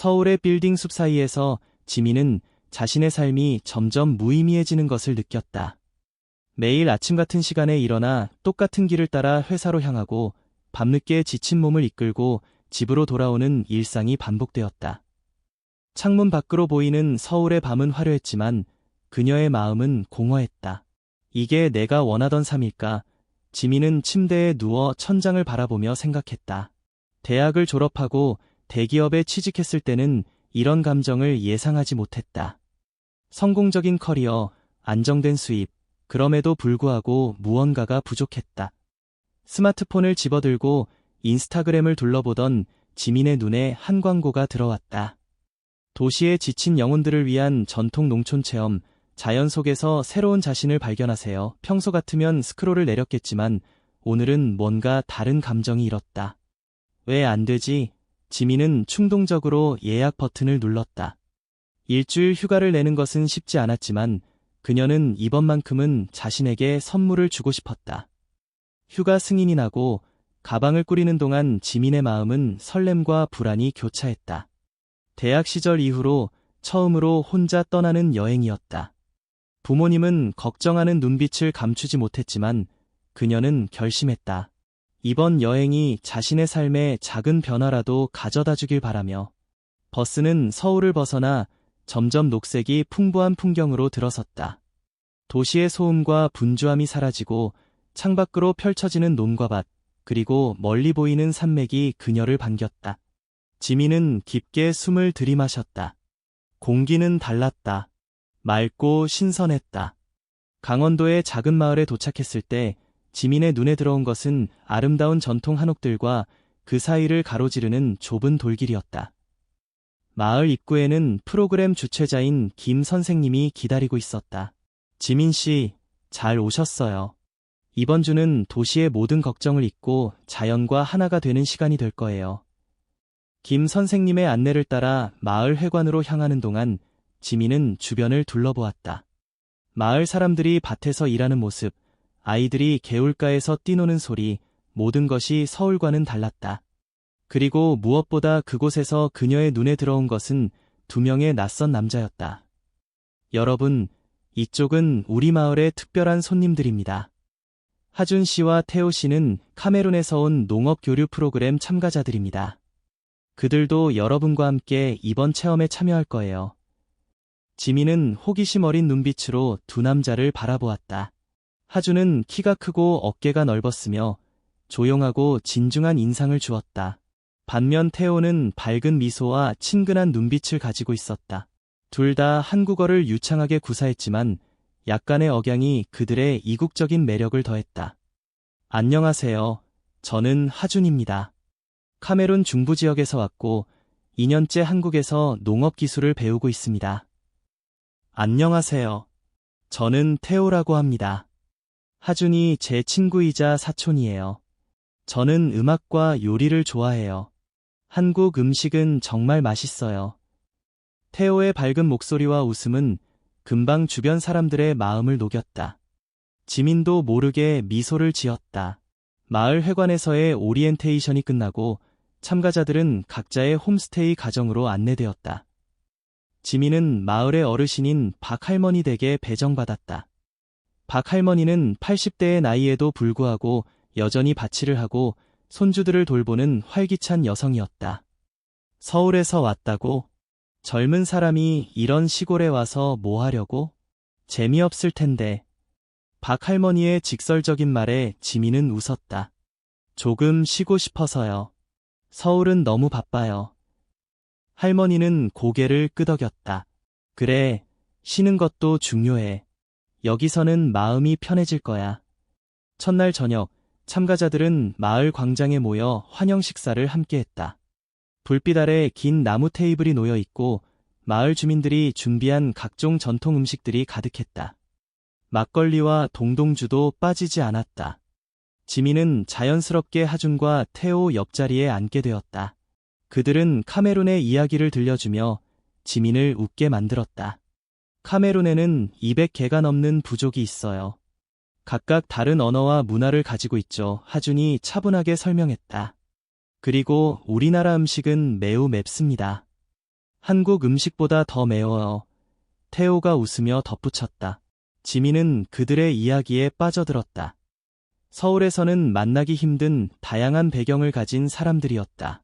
서울의 빌딩 숲 사이에서 지민은 자신의 삶이 점점 무의미해지는 것을 느꼈다. 매일 아침 같은 시간에 일어나 똑같은 길을 따라 회사로 향하고 밤늦게 지친 몸을 이끌고 집으로 돌아오는 일상이 반복되었다. 창문 밖으로 보이는 서울의 밤은 화려했지만 그녀의 마음은 공허했다. 이게 내가 원하던 삶일까? 지민은 침대에 누워 천장을 바라보며 생각했다. 대학을 졸업하고 대기업에 취직했을 때는 이런 감정을 예상하지 못했다. 성공적인 커리어, 안정된 수입, 그럼에도 불구하고 무언가가 부족했다. 스마트폰을 집어들고 인스타그램을 둘러보던 지민의 눈에 한 광고가 들어왔다. 도시에 지친 영혼들을 위한 전통 농촌 체험, 자연 속에서 새로운 자신을 발견하세요. 평소 같으면 스크롤을 내렸겠지만 오늘은 뭔가 다른 감정이 일었다. 왜 안 되지? 지민은 충동적으로 예약 버튼을 눌렀다. 일주일 휴가를 내는 것은 쉽지 않았지만 그녀는 이번만큼은 자신에게 선물을 주고 싶었다. 휴가 승인이 나고 가방을 꾸리는 동안 지민의 마음은 설렘과 불안이 교차했다. 대학 시절 이후로 처음으로 혼자 떠나는 여행이었다. 부모님은 걱정하는 눈빛을 감추지 못했지만 그녀는 결심했다. 이번 여행이 자신의 삶에 작은 변화라도 가져다 주길 바라며 버스는 서울을 벗어나 점점 녹색이 풍부한 풍경으로 들어섰다. 도시의 소음과 분주함이 사라지고 창밖으로 펼쳐지는 논과 밭, 그리고 멀리 보이는 산맥이 그녀를 반겼다. 지민은 깊게 숨을 들이마셨다. 공기는 달랐다. 맑고 신선했다. 강원도의 작은 마을에 도착했을 때 지민의 눈에 들어온 것은 아름다운 전통 한옥들과 그 사이를 가로지르는 좁은 돌길이었다. 마을 입구에는 프로그램 주최자인 김 선생님이 기다리고 있었다. 지민 씨, 잘 오셨어요. 이번 주는 도시의 모든 걱정을 잊고 자연과 하나가 되는 시간이 될 거예요. 김 선생님의 안내를 따라 마을 회관으로 향하는 동안 지민은 주변을 둘러보았다. 마을 사람들이 밭에서 일하는 모습, 아이들이 개울가에서 뛰노는 소리, 모든 것이 서울과는 달랐다. 그리고 무엇보다 그곳에서 그녀의 눈에 들어온 것은 두 명의 낯선 남자였다. 여러분, 이쪽은 우리 마을의 특별한 손님들입니다. 하준 씨와 태호 씨는 카메룬에서 온 농업 교류 프로그램 참가자들입니다. 그들도 여러분과 함께 이번 체험에 참여할 거예요. 지민은 호기심 어린 눈빛으로 두 남자를 바라보았다. 하준은 키가 크고 어깨가 넓었으며 조용하고 진중한 인상을 주었다. 반면 태호는 밝은 미소와 친근한 눈빛을 가지고 있었다. 둘 다 한국어를 유창하게 구사했지만 약간의 억양이 그들의 이국적인 매력을 더했다. 안녕하세요. 저는 하준입니다. 카메룬 중부 지역에서 왔고 2년째 한국에서 농업 기술을 배우고 있습니다. 안녕하세요. 저는 태호라고 합니다. 하준이 제 친구이자 사촌이에요. 저는 음악과 요리를 좋아해요. 한국 음식은 정말 맛있어요. 태호의 밝은 목소리와 웃음은 금방 주변 사람들의 마음을 녹였다. 지민도 모르게 미소를 지었다. 마을 회관에서의 오리엔테이션이 끝나고 참가자들은 각자의 홈스테이 가정으로 안내되었다. 지민은 마을의 어르신인 박할머니 댁에 배정받았다. 박 할머니는 80대의 나이에도 불구하고 여전히 바치를 하고 손주들을 돌보는 활기찬 여성이었다. 서울에서 왔다고? 젊은 사람이 이런 시골에 와서 뭐 하려고? 재미없을 텐데. 박 할머니의 직설적인 말에 지민은 웃었다. 조금 쉬고 싶어서요. 서울은 너무 바빠요. 할머니는 고개를 끄덕였다. 그래, 쉬는 것도 중요해. 여기서는 마음이 편해질 거야. 첫날 저녁, 참가자들은 마을 광장에 모여 환영 식사를 함께 했다. 불빛 아래 긴 나무 테이블이 놓여 있고 마을 주민들이 준비한 각종 전통 음식들이 가득했다. 막걸리와 동동주도 빠지지 않았다. 지민은 자연스럽게 하준과 태호 옆자리에 앉게 되었다. 그들은 카메룬의 이야기를 들려주며 지민을 웃게 만들었다. 카메룬에는 200개가 넘는 부족이 있어요. 각각 다른 언어와 문화를 가지고 있죠. 하준이 차분하게 설명했다. 그리고 우리나라 음식은 매우 맵습니다. 한국 음식보다 더 매워요. 태호가 웃으며 덧붙였다. 지민은 그들의 이야기에 빠져들었다. 서울에서는 만나기 힘든 다양한 배경을 가진 사람들이었다.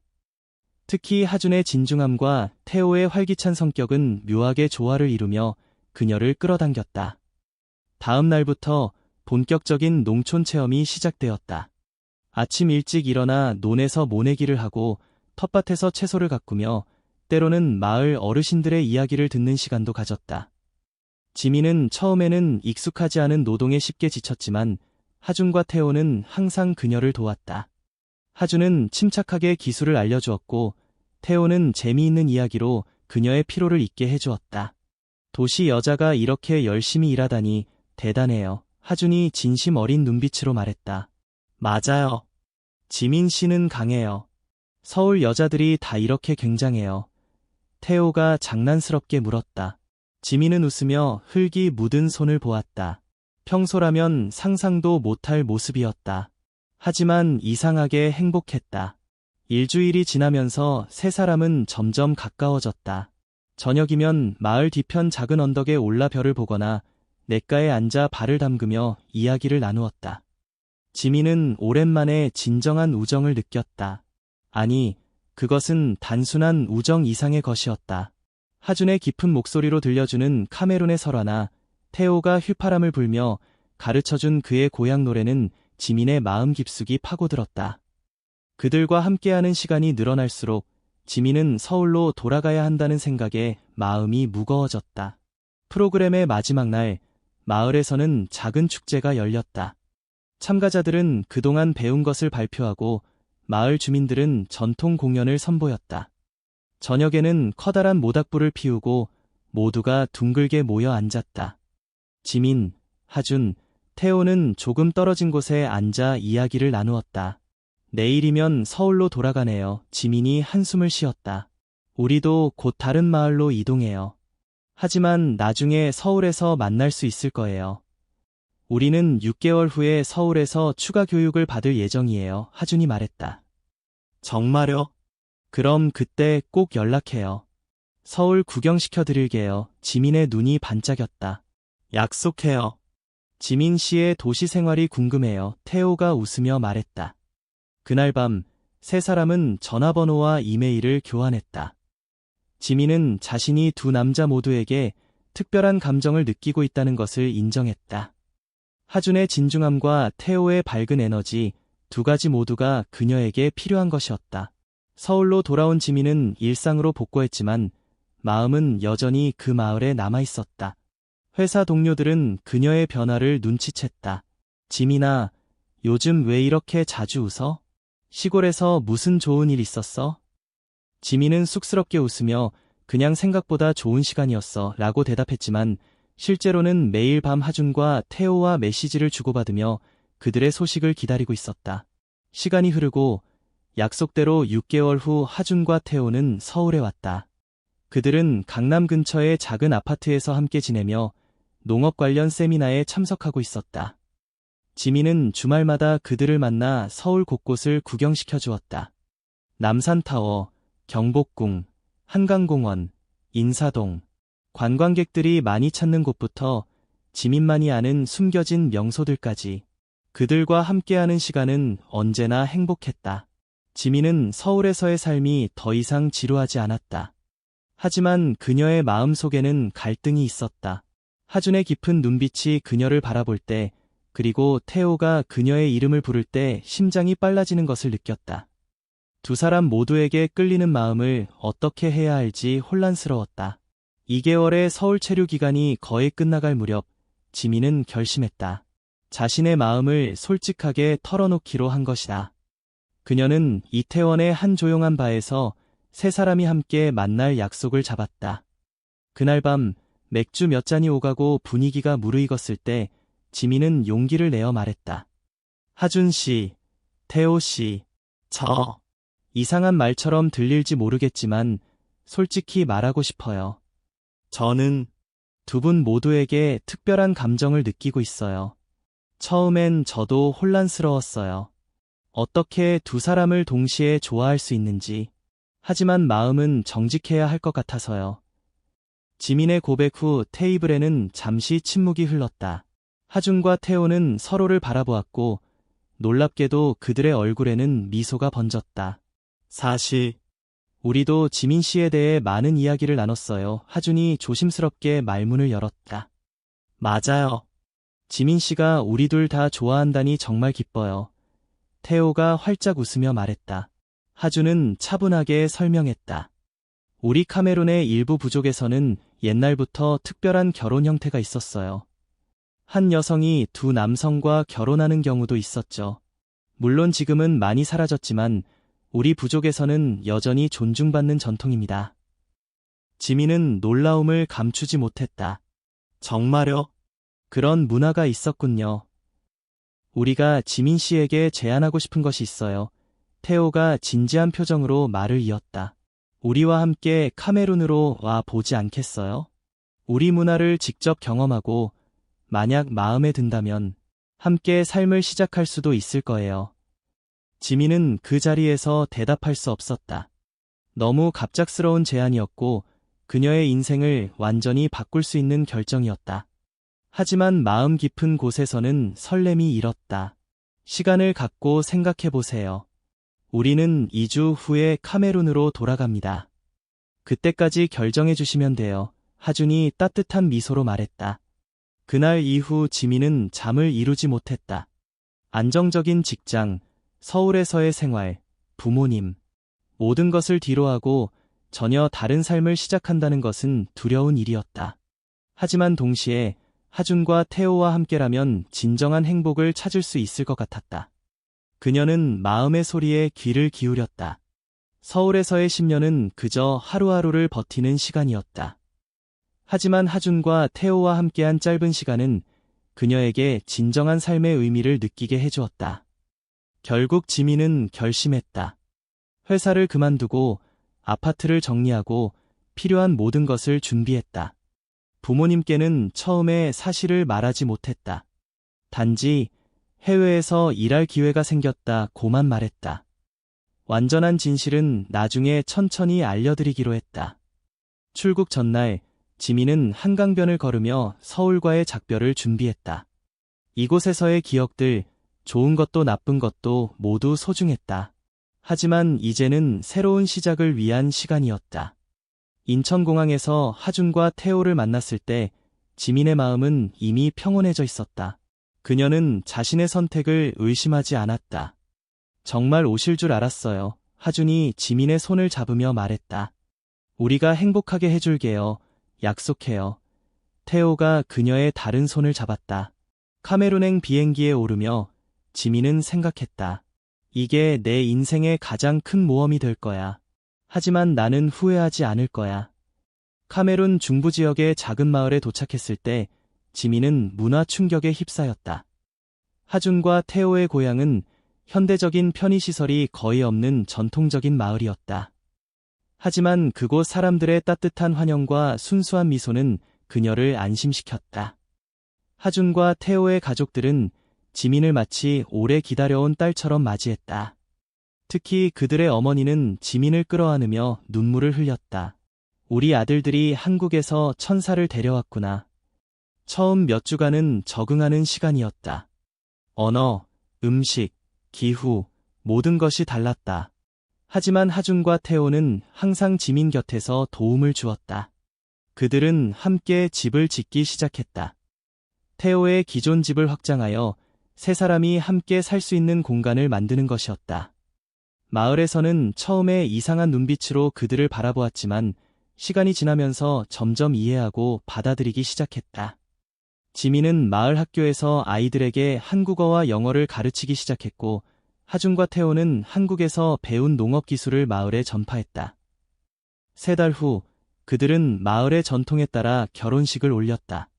특히 하준의 진중함과 태호의 활기찬 성격은 묘하게 조화를 이루며 그녀를 끌어당겼다. 다음 날부터 본격적인 농촌 체험이 시작되었다. 아침 일찍 일어나 논에서 모내기를 하고 텃밭에서 채소를 가꾸며 때로는 마을 어르신들의 이야기를 듣는 시간도 가졌다. 지민은 처음에는 익숙하지 않은 노동에 쉽게 지쳤지만 하준과 태호는 항상 그녀를 도왔다. 하준은 침착하게 기술을 알려주었고 태호는 재미있는 이야기로 그녀의 피로를 잊게 해주었다. 도시 여자가 이렇게 열심히 일하다니 대단해요. 하준이 진심 어린 눈빛으로 말했다. 맞아요. 지민 씨는 강해요. 서울 여자들이 다 이렇게 굉장해요. 태호가 장난스럽게 물었다. 지민은 웃으며 흙이 묻은 손을 보았다. 평소라면 상상도 못할 모습이었다. 하지만 이상하게 행복했다. 일주일이 지나면서 세 사람은 점점 가까워졌다. 저녁이면 마을 뒤편 작은 언덕에 올라 별을 보거나 냇가에 앉아 발을 담그며 이야기를 나누었다. 지민은 오랜만에 진정한 우정을 느꼈다. 아니, 그것은 단순한 우정 이상의 것이었다. 하준의 깊은 목소리로 들려주는 카메룬의 설화나 태호가 휘파람을 불며 가르쳐준 그의 고향 노래는 지민의 마음 깊숙이 파고들었다. 그들과 함께하는 시간이 늘어날수록 지민은 서울로 돌아가야 한다는 생각에 마음이 무거워졌다. 프로그램의 마지막 날, 마을에서는 작은 축제가 열렸다. 참가자들은 그동안 배운 것을 발표하고 마을 주민들은 전통 공연을 선보였다. 저녁에는 커다란 모닥불을 피우고 모두가 둥글게 모여 앉았다. 지민, 하준, 태호는 조금 떨어진 곳에 앉아 이야기를 나누었다. 내일이면 서울로 돌아가네요. 지민이 한숨을 쉬었다. 우리도 곧 다른 마을로 이동해요. 하지만 나중에 서울에서 만날 수 있을 거예요. 우리는 6개월 후에 서울에서 추가 교육을 받을 예정이에요. 하준이 말했다. 정말요? 그럼 그때 꼭 연락해요. 서울 구경시켜 드릴게요. 지민의 눈이 반짝였다. 약속해요. 지민 씨의 도시 생활이 궁금해요. 태호가 웃으며 말했다. 그날 밤, 세 사람은 전화번호와 이메일을 교환했다. 지민은 자신이 두 남자 모두에게 특별한 감정을 느끼고 있다는 것을 인정했다. 하준의 진중함과 태호의 밝은 에너지 두 가지 모두가 그녀에게 필요한 것이었다. 서울로 돌아온 지민은 일상으로 복구했지만 마음은 여전히 그 마을에 남아 있었다. 회사 동료들은 그녀의 변화를 눈치챘다. 지민아, 요즘 왜 이렇게 자주 웃어? 시골에서 무슨 좋은 일 있었어? 지민은 쑥스럽게 웃으며 그냥 생각보다 좋은 시간이었어 라고 대답했지만 실제로는 매일 밤 하준과 태호와 메시지를 주고받으며 그들의 소식을 기다리고 있었다. 시간이 흐르고 약속대로 6개월 후 하준과 태호는 서울에 왔다. 그들은 강남 근처의 작은 아파트에서 함께 지내며 농업 관련 세미나에 참석하고 있었다. 지민은 주말마다 그들을 만나 서울 곳곳을 구경시켜 주었다. 남산타워, 경복궁, 한강공원, 인사동, 관광객들이 많이 찾는 곳부터 지민만이 아는 숨겨진 명소들까지 그들과 함께하는 시간은 언제나 행복했다. 지민은 서울에서의 삶이 더 이상 지루하지 않았다. 하지만 그녀의 마음 속에는 갈등이 있었다. 하준의 깊은 눈빛이 그녀를 바라볼 때, 그리고 태호가 그녀의 이름을 부를 때 심장이 빨라지는 것을 느꼈다. 두 사람 모두에게 끌리는 마음을 어떻게 해야 할지 혼란스러웠다. 2개월의 서울 체류 기간이 거의 끝나갈 무렵 지민은 결심했다. 자신의 마음을 솔직하게 털어놓기로 한 것이다. 그녀는 이태원의 한 조용한 바에서 세 사람이 함께 만날 약속을 잡았다. 그날 밤 맥주 몇 잔이 오가고 분위기가 무르익었을 때 지민은 용기를 내어 말했다. 하준 씨, 태호 씨, 저. 이상한 말처럼 들릴지 모르겠지만 솔직히 말하고 싶어요. 저는 두 분 모두에게 특별한 감정을 느끼고 있어요. 처음엔 저도 혼란스러웠어요. 어떻게 두 사람을 동시에 좋아할 수 있는지. 하지만 마음은 정직해야 할 것 같아서요. 지민의 고백 후 테이블에는 잠시 침묵이 흘렀다. 하준과 태호는 서로를 바라보았고 놀랍게도 그들의 얼굴에는 미소가 번졌다. 사실 우리도 지민 씨에 대해 많은 이야기를 나눴어요. 하준이 조심스럽게 말문을 열었다. 맞아요. 지민 씨가 우리 둘 다 좋아한다니 정말 기뻐요. 태호가 활짝 웃으며 말했다. 하준은 차분하게 설명했다. 우리 카메룬의 일부 부족에서는 옛날부터 특별한 결혼 형태가 있었어요. 한 여성이 두 남성과 결혼하는 경우도 있었죠. 물론 지금은 많이 사라졌지만 우리 부족에서는 여전히 존중받는 전통입니다. 지민은 놀라움을 감추지 못했다. 정말요? 그런 문화가 있었군요. 우리가 지민 씨에게 제안하고 싶은 것이 있어요. 태호가 진지한 표정으로 말을 이었다. 우리와 함께 카메룬으로 와 보지 않겠어요? 우리 문화를 직접 경험하고 만약 마음에 든다면 함께 삶을 시작할 수도 있을 거예요. 지민은 그 자리에서 대답할 수 없었다. 너무 갑작스러운 제안이었고 그녀의 인생을 완전히 바꿀 수 있는 결정이었다. 하지만 마음 깊은 곳에서는 설렘이 일었다. 시간을 갖고 생각해 보세요. 우리는 2주 후에 카메룬으로 돌아갑니다. 그때까지 결정해 주시면 돼요. 하준이 따뜻한 미소로 말했다. 그날 이후 지민은 잠을 이루지 못했다. 안정적인 직장, 서울에서의 생활, 부모님, 모든 것을 뒤로하고 전혀 다른 삶을 시작한다는 것은 두려운 일이었다. 하지만 동시에 하준과 태호와 함께라면 진정한 행복을 찾을 수 있을 것 같았다. 그녀는 마음의 소리에 귀를 기울였다. 서울에서의 10년은 그저 하루하루를 버티는 시간이었다. 하지만 하준과 태호와 함께한 짧은 시간은 그녀에게 진정한 삶의 의미를 느끼게 해주었다. 결국 지민은 결심했다. 회사를 그만두고 아파트를 정리하고 필요한 모든 것을 준비했다. 부모님께는 처음에 사실을 말하지 못했다. 단지 해외에서 일할 기회가 생겼다 고만 말했다. 완전한 진실은 나중에 천천히 알려드리기로 했다. 출국 전날 지민은 한강변을 걸으며 서울과의 작별을 준비했다. 이곳에서의 기억들, 좋은 것도 나쁜 것도 모두 소중했다. 하지만 이제는 새로운 시작을 위한 시간이었다. 인천공항에서 하준과 태호를 만났을 때 지민의 마음은 이미 평온해져 있었다. 그녀는 자신의 선택을 의심하지 않았다. 정말 오실 줄 알았어요. 하준이 지민의 손을 잡으며 말했다. 우리가 행복하게 해줄게요. 약속해요. 태호가 그녀의 다른 손을 잡았다. 카메룬행 비행기에 오르며 지민은 생각했다. 이게 내 인생의 가장 큰 모험이 될 거야. 하지만 나는 후회하지 않을 거야. 카메룬 중부 지역의 작은 마을에 도착했을 때 지민은 문화 충격에 휩싸였다. 하준과 태호의 고향은 현대적인 편의시설이 거의 없는 전통적인 마을이었다. 하지만 그곳 사람들의 따뜻한 환영과 순수한 미소는 그녀를 안심시켰다. 하준과 태호의 가족들은 지민을 마치 오래 기다려온 딸처럼 맞이했다. 특히 그들의 어머니는 지민을 끌어안으며 눈물을 흘렸다. 우리 아들들이 한국에서 천사를 데려왔구나. 처음 몇 주간은 적응하는 시간이었다. 언어, 음식, 기후, 모든 것이 달랐다. 하지만 하준과 태호는 항상 지민 곁에서 도움을 주었다. 그들은 함께 집을 짓기 시작했다. 태호의 기존 집을 확장하여 세 사람이 함께 살 수 있는 공간을 만드는 것이었다. 마을에서는 처음에 이상한 눈빛으로 그들을 바라보았지만 시간이 지나면서 점점 이해하고 받아들이기 시작했다. 지민은 마을 학교에서 아이들에게 한국어와 영어를 가르치기 시작했고 하준과 태호는 한국에서 배운 농업 기술을 마을에 전파했다. 세 달 후 그들은 마을의 전통에 따라 결혼식을 올렸다.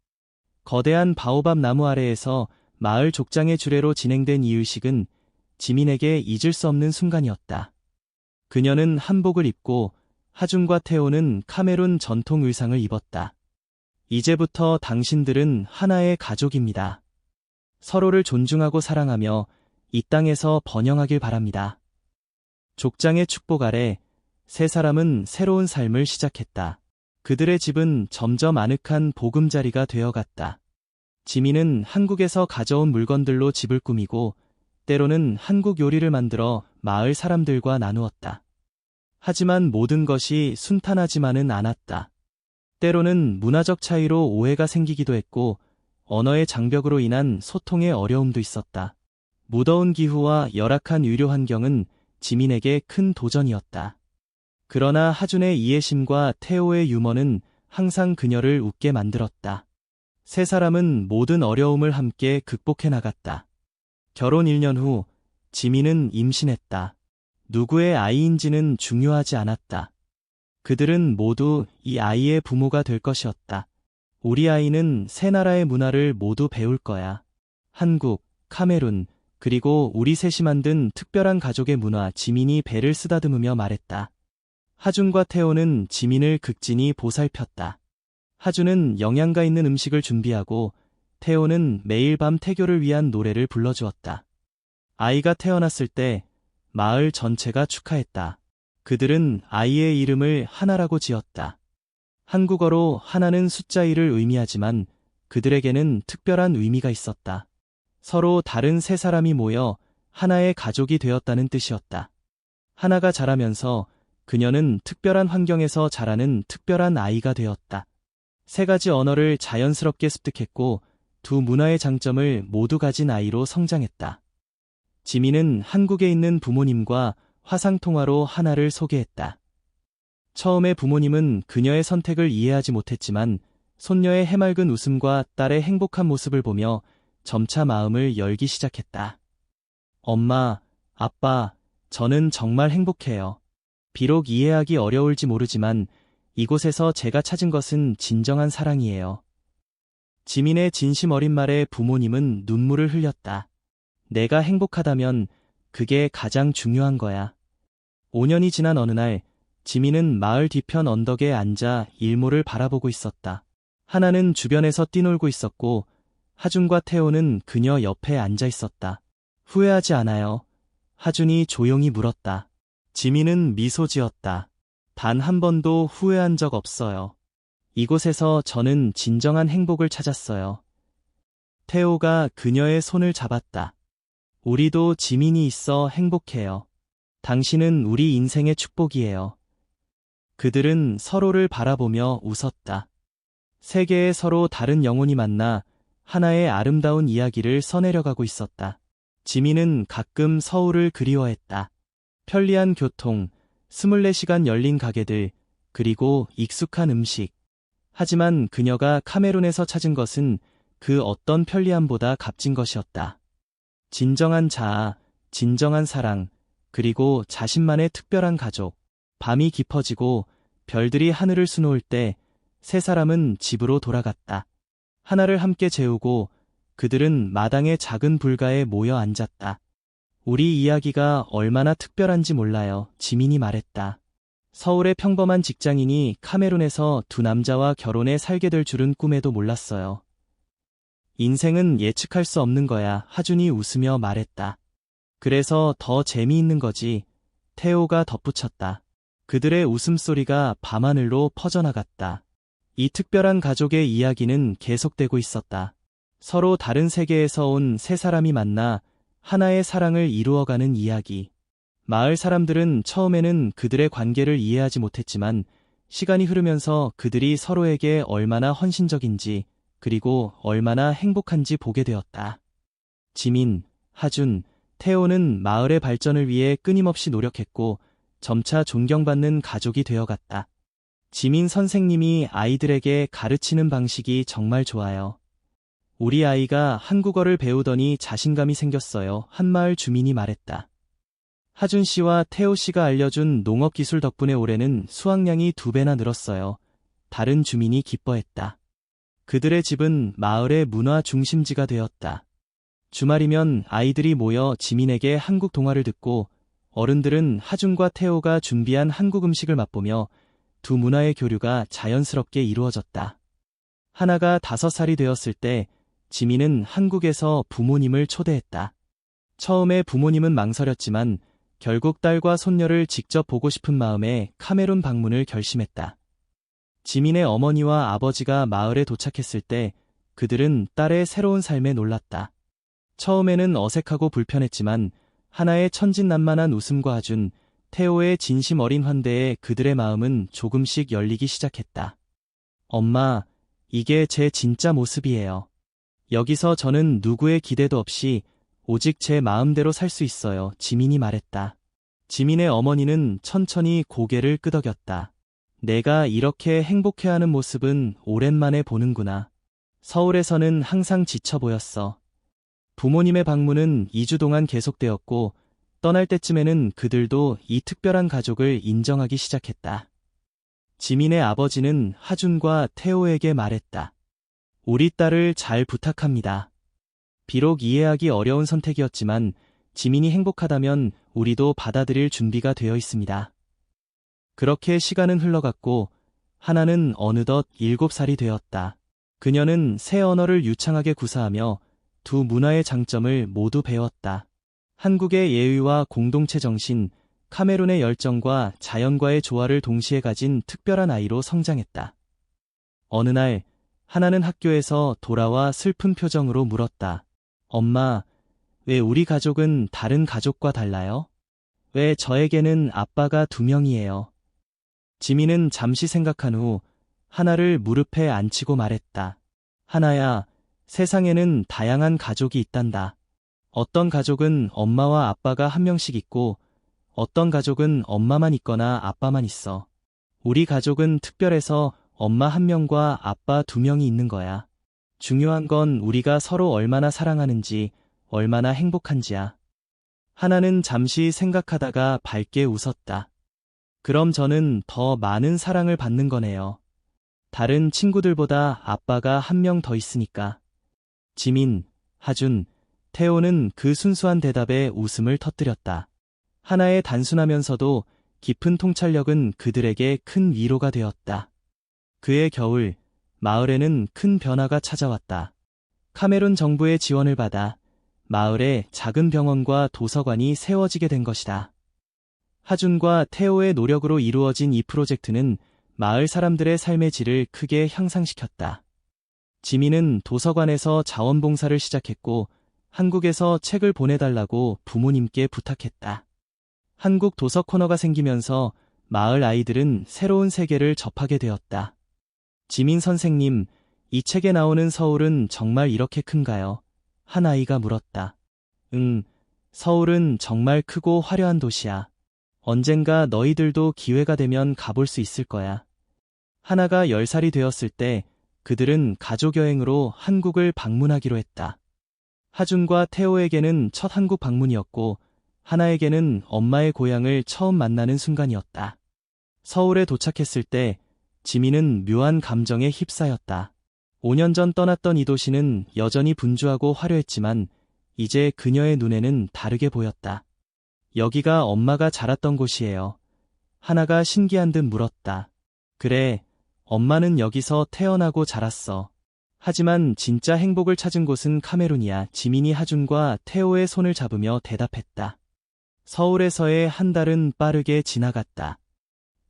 거대한 바오밥 나무 아래에서 마을 족장의 주례로 진행된 이유식은 지민에게 잊을 수 없는 순간이었다. 그녀는 한복을 입고 하준과 태호는 카메룬 전통 의상을 입었다. 이제부터 당신들은 하나의 가족입니다. 서로를 존중하고 사랑하며 이 땅에서 번영하길 바랍니다. 족장의 축복 아래 세 사람은 새로운 삶을 시작했다. 그들의 집은 점점 아늑한 보금자리가 되어갔다. 지민은 한국에서 가져온 물건들로 집을 꾸미고 때로는 한국 요리를 만들어 마을 사람들과 나누었다. 하지만 모든 것이 순탄하지만은 않았다. 때로는 문화적 차이로 오해가 생기기도 했고 언어의 장벽으로 인한 소통의 어려움도 있었다. 무더운 기후와 열악한 의료 환경은 지민에게 큰 도전이었다. 그러나 하준의 이해심과 태호의 유머는 항상 그녀를 웃게 만들었다. 세 사람은 모든 어려움을 함께 극복해 나갔다. 결혼 1년 후 지민은 임신했다. 누구의 아이인지는 중요하지 않았다. 그들은 모두 이 아이의 부모가 될 것이었다. 우리 아이는 새 나라의 문화를 모두 배울 거야. 한국, 카메룬, 그리고 우리 셋이 만든 특별한 가족의 문화 지민이 배를 쓰다듬으며 말했다. 하준과 태호는 지민을 극진히 보살폈다. 하준은 영양가 있는 음식을 준비하고 태호는 매일 밤 태교를 위한 노래를 불러주었다. 아이가 태어났을 때 마을 전체가 축하했다. 그들은 아이의 이름을 하나라고 지었다. 한국어로 하나는 숫자 1을 의미하지만 그들에게는 특별한 의미가 있었다. 서로 다른 세 사람이 모여 하나의 가족이 되었다는 뜻이었다. 하나가 자라면서 그녀는 특별한 환경에서 자라는 특별한 아이가 되었다. 세 가지 언어를 자연스럽게 습득했고 두 문화의 장점을 모두 가진 아이로 성장했다. 지민은 한국에 있는 부모님과 화상통화로 하나를 소개했다. 처음에 부모님은 그녀의 선택을 이해하지 못했지만 손녀의 해맑은 웃음과 딸의 행복한 모습을 보며 점차 마음을 열기 시작했다. 엄마, 아빠, 저는 정말 행복해요. 비록 이해하기 어려울지 모르지만 이곳에서 제가 찾은 것은 진정한 사랑이에요. 지민의 진심 어린 말에 부모님은 눈물을 흘렸다. 내가 행복하다면 그게 가장 중요한 거야. 5년이 지난 어느 날, 지민은 마을 뒤편 언덕에 앉아 일몰을 바라보고 있었다. 하나는 주변에서 뛰놀고 있었고, 하준과 태호는 그녀 옆에 앉아 있었다. 후회하지 않아요. 하준이 조용히 물었다. 지민은 미소 지었다. 단 한 번도 후회한 적 없어요. 이곳에서 저는 진정한 행복을 찾았어요. 태호가 그녀의 손을 잡았다. 우리도 지민이 있어 행복해요. 당신은 우리 인생의 축복이에요. 그들은 서로를 바라보며 웃었다. 세계에 서로 다른 영혼이 만나 하나의 아름다운 이야기를 써내려가고 있었다. 지민은 가끔 서울을 그리워했다. 편리한 교통, 24시간 열린 가게들, 그리고 익숙한 음식. 하지만 그녀가 카메룬에서 찾은 것은 그 어떤 편리함보다 값진 것이었다. 진정한 자아, 진정한 사랑, 그리고 자신만의 특별한 가족. 밤이 깊어지고 별들이 하늘을 수놓을 때 세 사람은 집으로 돌아갔다. 하나를 함께 재우고 그들은 마당의 작은 불가에 모여 앉았다. 우리 이야기가 얼마나 특별한지 몰라요. 지민이 말했다. 서울의 평범한 직장인이 카메룬에서 두 남자와 결혼해 살게 될 줄은 꿈에도 몰랐어요. 인생은 예측할 수 없는 거야. 하준이 웃으며 말했다. 그래서 더 재미있는 거지. 태호가 덧붙였다. 그들의 웃음소리가 밤하늘로 퍼져나갔다. 이 특별한 가족의 이야기는 계속되고 있었다. 서로 다른 세계에서 온 세 사람이 만나 하나의 사랑을 이루어가는 이야기. 마을 사람들은 처음에는 그들의 관계를 이해하지 못했지만 시간이 흐르면서 그들이 서로에게 얼마나 헌신적인지 그리고 얼마나 행복한지 보게 되었다. 지민, 하준, 태호는 마을의 발전을 위해 끊임없이 노력했고 점차 존경받는 가족이 되어갔다. 지민 선생님이 아이들에게 가르치는 방식이 정말 좋아요. 우리 아이가 한국어를 배우더니 자신감이 생겼어요. 한마을 주민이 말했다. 하준 씨와 태호 씨가 알려준 농업 기술 덕분에 올해는 수확량이 두 배나 늘었어요. 다른 주민이 기뻐했다. 그들의 집은 마을의 문화 중심지가 되었다. 주말이면 아이들이 모여 지민에게 한국 동화를 듣고 어른들은 하준과 태호가 준비한 한국 음식을 맛보며 두 문화의 교류가 자연스럽게 이루어졌다. 하나가 다섯 살이 되었을 때 지민은 한국에서 부모님을 초대했다. 처음에 부모님은 망설였지만 결국 딸과 손녀를 직접 보고 싶은 마음에 카메룬 방문을 결심했다. 지민의 어머니와 아버지가 마을에 도착했을 때 그들은 딸의 새로운 삶에 놀랐다. 처음에는 어색하고 불편했지만 하나의 천진난만한 웃음과 아준 태호의 진심 어린 환대에 그들의 마음은 조금씩 열리기 시작했다. 엄마, 이게 제 진짜 모습이에요. 여기서 저는 누구의 기대도 없이 오직 제 마음대로 살 수 있어요. 지민이 말했다. 지민의 어머니는 천천히 고개를 끄덕였다. 내가 이렇게 행복해하는 모습은 오랜만에 보는구나. 서울에서는 항상 지쳐 보였어. 부모님의 방문은 2주 동안 계속되었고, 떠날 때쯤에는 그들도 이 특별한 가족을 인정하기 시작했다. 지민의 아버지는 하준과 태호에게 말했다. 우리 딸을 잘 부탁합니다. 비록 이해하기 어려운 선택이었지만 지민이 행복하다면 우리도 받아들일 준비가 되어 있습니다. 그렇게 시간은 흘러갔고 하나는 어느덧 7살이 되었다. 그녀는 새 언어를 유창하게 구사하며 두 문화의 장점을 모두 배웠다. 한국의 예의와 공동체 정신, 카메룬의 열정과 자연과의 조화를 동시에 가진 특별한 아이로 성장했다. 어느 날, 하나는 학교에서 돌아와 슬픈 표정으로 물었다. 엄마, 왜 우리 가족은 다른 가족과 달라요? 왜 저에게는 아빠가 두 명이에요? 지민은 잠시 생각한 후 하나를 무릎에 앉히고 말했다. 하나야, 세상에는 다양한 가족이 있단다. 어떤 가족은 엄마와 아빠가 한 명씩 있고 어떤 가족은 엄마만 있거나 아빠만 있어. 우리 가족은 특별해서 엄마 한 명과 아빠 두 명이 있는 거야. 중요한 건 우리가 서로 얼마나 사랑하는지, 얼마나 행복한지야. 하나는 잠시 생각하다가 밝게 웃었다. 그럼 저는 더 많은 사랑을 받는 거네요. 다른 친구들보다 아빠가 한 명 더 있으니까. 지민, 하준, 태호는 그 순수한 대답에 웃음을 터뜨렸다. 하나의 단순하면서도 깊은 통찰력은 그들에게 큰 위로가 되었다. 그의 겨울, 마을에는 큰 변화가 찾아왔다. 카메룬 정부의 지원을 받아 마을에 작은 병원과 도서관이 세워지게 된 것이다. 하준과 태호의 노력으로 이루어진 이 프로젝트는 마을 사람들의 삶의 질을 크게 향상시켰다. 지민은 도서관에서 자원봉사를 시작했고 한국에서 책을 보내달라고 부모님께 부탁했다. 한국 도서 코너가 생기면서 마을 아이들은 새로운 세계를 접하게 되었다. 지민 선생님, 이 책에 나오는 서울은 정말 이렇게 큰가요? 한 아이가 물었다. 응, 서울은 정말 크고 화려한 도시야. 언젠가 너희들도 기회가 되면 가볼 수 있을 거야. 하나가 10살이 되었을 때 그들은 가족 여행으로 한국을 방문하기로 했다. 하준과 태호에게는 첫 한국 방문이었고 하나에게는 엄마의 고향을 처음 만나는 순간이었다. 서울에 도착했을 때 지민은 묘한 감정에 휩싸였다. 5년 전 떠났던 이 도시는 여전히 분주하고 화려했지만 이제 그녀의 눈에는 다르게 보였다. 여기가 엄마가 자랐던 곳이에요. 하나가 신기한 듯 물었다. 그래, 엄마는 여기서 태어나고 자랐어. 하지만 진짜 행복을 찾은 곳은 카메룬이야. 지민이 하준과 태호의 손을 잡으며 대답했다. 서울에서의 한 달은 빠르게 지나갔다.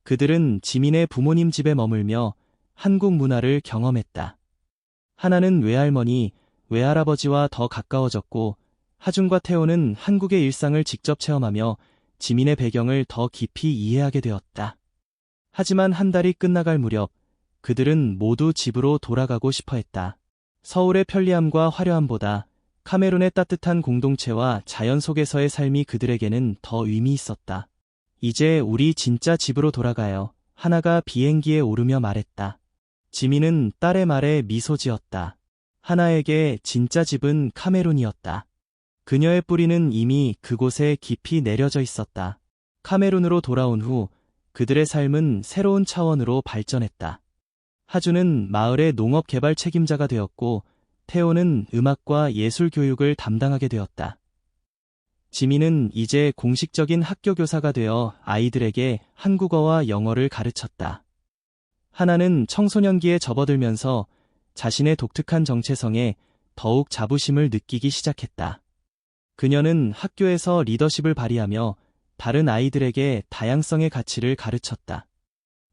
그들은 지민의 부모님 집에 머물며 한국 문화를 경험했다. 하나는 외할머니, 외할아버지와 더 가까워졌고 하준과 태호는 한국의 일상을 직접 체험하며 지민의 배경을 더 깊이 이해하게 되었다. 하지만 한 달이 끝나갈 무렵 그들은 모두 집으로 돌아가고 싶어 했다. 서울의 편리함과 화려함보다 카메룬의 따뜻한 공동체와 자연 속에서의 삶이 그들에게는 더 의미 있었다. 이제 우리 진짜 집으로 돌아가요. 하나가 비행기에 오르며 말했다. 지민은 딸의 말에 미소 지었다. 하나에게 진짜 집은 카메룬이었다. 그녀의 뿌리는 이미 그곳에 깊이 내려져 있었다. 카메룬으로 돌아온 후 그들의 삶은 새로운 차원으로 발전했다. 하주는 마을의 농업 개발 책임자가 되었고 태호는 음악과 예술 교육을 담당하게 되었다. 지민은 이제 공식적인 학교 교사가 되어 아이들에게 한국어와 영어를 가르쳤다. 하나는 청소년기에 접어들면서 자신의 독특한 정체성에 더욱 자부심을 느끼기 시작했다. 그녀는 학교에서 리더십을 발휘하며 다른 아이들에게 다양성의 가치를 가르쳤다.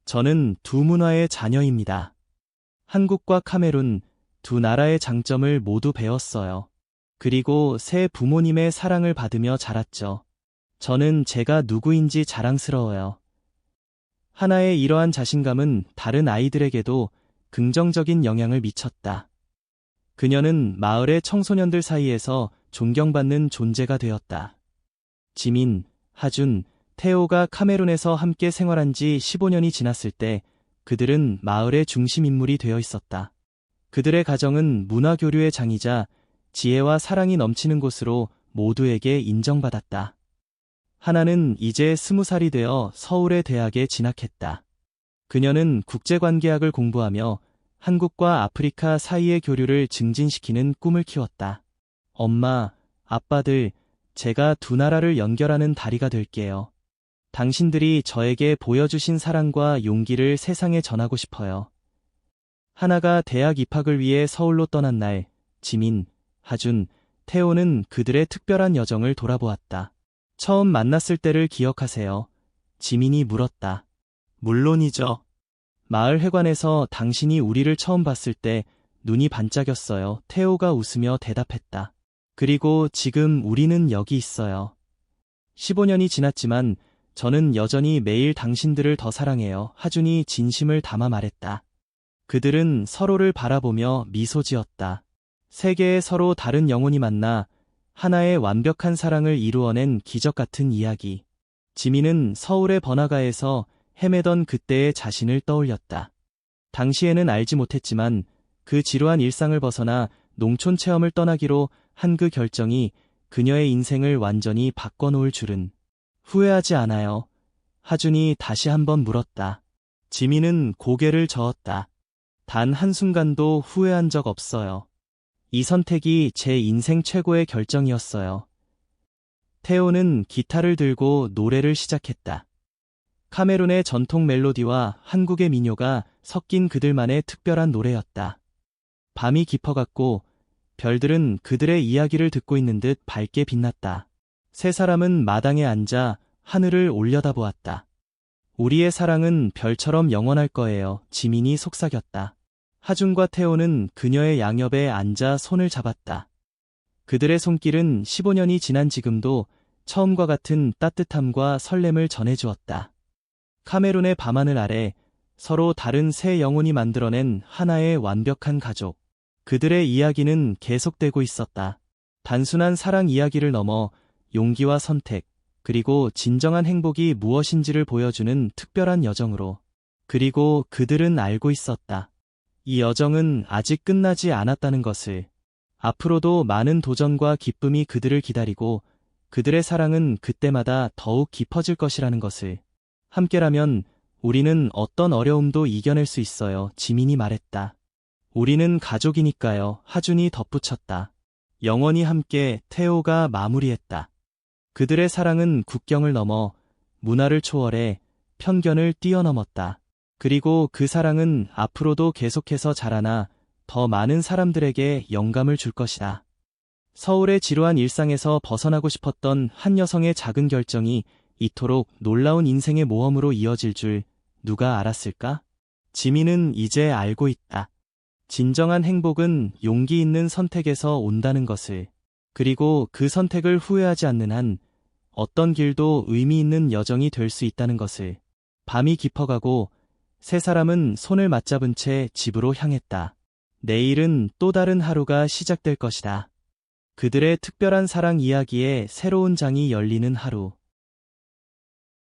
저는 두 문화의 자녀입니다. 한국과 카메룬 두 나라의 장점을 모두 배웠어요. 그리고 새 부모님의 사랑을 받으며 자랐죠. 저는 제가 누구인지 자랑스러워요. 하나의 이러한 자신감은 다른 아이들에게도 긍정적인 영향을 미쳤다. 그녀는 마을의 청소년들 사이에서 존경받는 존재가 되었다. 지민, 하준, 태호가 카메룬에서 함께 생활한 지 15년이 지났을 때 그들은 마을의 중심 인물이 되어 있었다. 그들의 가정은 문화 교류의 장이자 지혜와 사랑이 넘치는 곳으로 모두에게 인정받았다. 하나는 이제 스무 살이 되어 서울의 대학에 진학했다. 그녀는 국제관계학을 공부하며 한국과 아프리카 사이의 교류를 증진시키는 꿈을 키웠다. 엄마, 아빠들, 제가 두 나라를 연결하는 다리가 될게요. 당신들이 저에게 보여주신 사랑과 용기를 세상에 전하고 싶어요. 하나가 대학 입학을 위해 서울로 떠난 날, 지민, 하준, 태호는 그들의 특별한 여정을 돌아보았다. 처음 만났을 때를 기억하세요. 지민이 물었다. 물론이죠. 마을 회관에서 당신이 우리를 처음 봤을 때 눈이 반짝였어요. 태호가 웃으며 대답했다. 그리고 지금 우리는 여기 있어요. 15년이 지났지만 저는 여전히 매일 당신들을 더 사랑해요. 하준이 진심을 담아 말했다. 그들은 서로를 바라보며 미소 지었다. 세계의 서로 다른 영혼이 만나 하나의 완벽한 사랑을 이루어낸 기적 같은 이야기. 지민은 서울의 번화가에서 헤매던 그때의 자신을 떠올렸다. 당시에는 알지 못했지만 그 지루한 일상을 벗어나 농촌 체험을 떠나기로 한 그 결정이 그녀의 인생을 완전히 바꿔놓을 줄은 후회하지 않아요. 하준이 다시 한번 물었다. 지민은 고개를 저었다. 단 한순간도 후회한 적 없어요. 이 선택이 제 인생 최고의 결정이었어요. 태호는 기타를 들고 노래를 시작했다. 카메룬의 전통 멜로디와 한국의 민요가 섞인 그들만의 특별한 노래였다. 밤이 깊어갔고 별들은 그들의 이야기를 듣고 있는 듯 밝게 빛났다. 세 사람은 마당에 앉아 하늘을 올려다보았다. 우리의 사랑은 별처럼 영원할 거예요. 지민이 속삭였다. 하준과 태호는 그녀의 양옆에 앉아 손을 잡았다. 그들의 손길은 15년이 지난 지금도 처음과 같은 따뜻함과 설렘을 전해주었다. 카메룬의 밤하늘 아래 서로 다른 새 영혼이 만들어낸 하나의 완벽한 가족. 그들의 이야기는 계속되고 있었다. 단순한 사랑 이야기를 넘어 용기와 선택, 그리고 진정한 행복이 무엇인지를 보여주는 특별한 여정으로. 그리고 그들은 알고 있었다. 이 여정은 아직 끝나지 않았다는 것을. 앞으로도 많은 도전과 기쁨이 그들을 기다리고 그들의 사랑은 그때마다 더욱 깊어질 것이라는 것을. 함께라면 우리는 어떤 어려움도 이겨낼 수 있어요. 지민이 말했다. 우리는 가족이니까요. 하준이 덧붙였다. 영원히 함께 태호가 마무리했다. 그들의 사랑은 국경을 넘어 문화를 초월해 편견을 뛰어넘었다. 그리고 그 사랑은 앞으로도 계속해서 자라나 더 많은 사람들에게 영감을 줄 것이다. 서울의 지루한 일상에서 벗어나고 싶었던 한 여성의 작은 결정이 이토록 놀라운 인생의 모험으로 이어질 줄 누가 알았을까? 지민은 이제 알고 있다. 진정한 행복은 용기 있는 선택에서 온다는 것을. 그리고 그 선택을 후회하지 않는 한 어떤 길도 의미 있는 여정이 될 수 있다는 것을. 밤이 깊어가고 세 사람은 손을 맞잡은 채 집으로 향했다. 내일은 또 다른 하루가 시작될 것이다. 그들의 특별한 사랑 이야기에 새로운 장이 열리는 하루.